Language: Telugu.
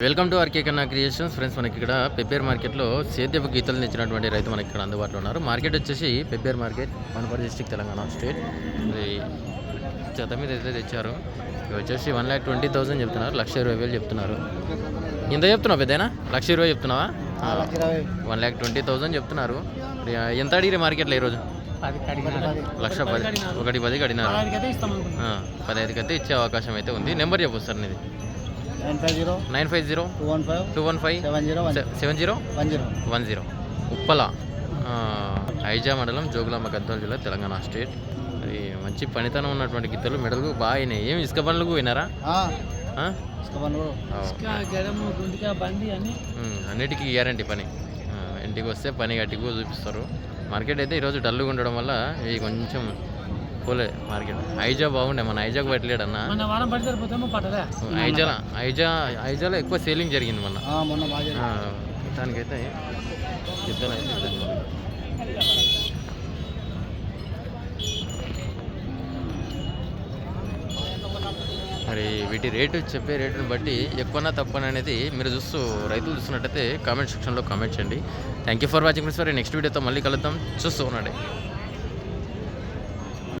Welcome to RK Kanna creations. Friends మనకి ఇక్కడ పెబ్బేర్ మార్కెట్లో సేద్యపు గీతలు తెచ్చినటువంటి రైతు మనకి ఇక్కడ అందుబాటులో ఉన్నారు. మార్కెట్ వచ్చేసి Pebbair market Wanaparthy district Telangana state. ఇది జత మీద అయితే తెచ్చారు. ఇవి వచ్చేసి వన్ ల్యాక్ ట్వంటీ థౌసండ్ చెప్తున్నారు. లక్ష ఇరవై వేలు చెప్తున్నారు. ఇంత చెప్తున్నావు పెద్దనా లక్ష ఇరవై చెప్తున్నావా? వన్ ల్యాక్ ట్వంటీ థౌసండ్ చెప్తున్నారు. ఎంత అడిగిరే మార్కెట్లో ఈరోజు? లక్ష పది. ఒకటి పది అడిగినారు ఆ, పదహైదుకి అయితే ఇచ్చే అవకాశం అయితే ఉంది. నెంబర్ చెప్పు సార్ నీది. Nine five zero two one five two one five seven zero one seven zero one zero one zero Uppala Aiza మండలం జోగులాంబ గద్వాల జిల్లా తెలంగాణ స్టేట్. అది మంచి పనితనం ఉన్నటువంటి గిత్తలు మెడలు బాగా అయినాయి ఏమి ఇసుక పనులకు పోయినారా? అన్నిటికీ గ్యారంటీ పని. ఇంటికి వస్తే పని గట్టిగా చూపిస్తారు. మార్కెట్ అయితే ఈరోజు డల్గా ఉండడం వల్ల ఇది కొంచెం పోలే మార్కెట్. ఐజా బాగుండే మన ఐజాకు పెట్టలేడు అన్న. మన వారం పడి సరిపోతామో పట్టలే. ఐజా ఐజా ఐజాలో ఎక్కువ సేలింగ్ జరిగింది మొన్న. అయితే ఇద్దరు. మరి వీటి రేటు చెప్పే రేటుని బట్టి ఎక్కువనా తక్కువనా అనేది మీరు చూస్తూ రైతులు చూస్తున్నట్టయితే కామెంట్ సెక్షన్లో కామెంట్ చేయండి. Thank you for watching friends next వీడియోతో మళ్ళీ కలుద్దాం. చూస్తూ ఉండండి.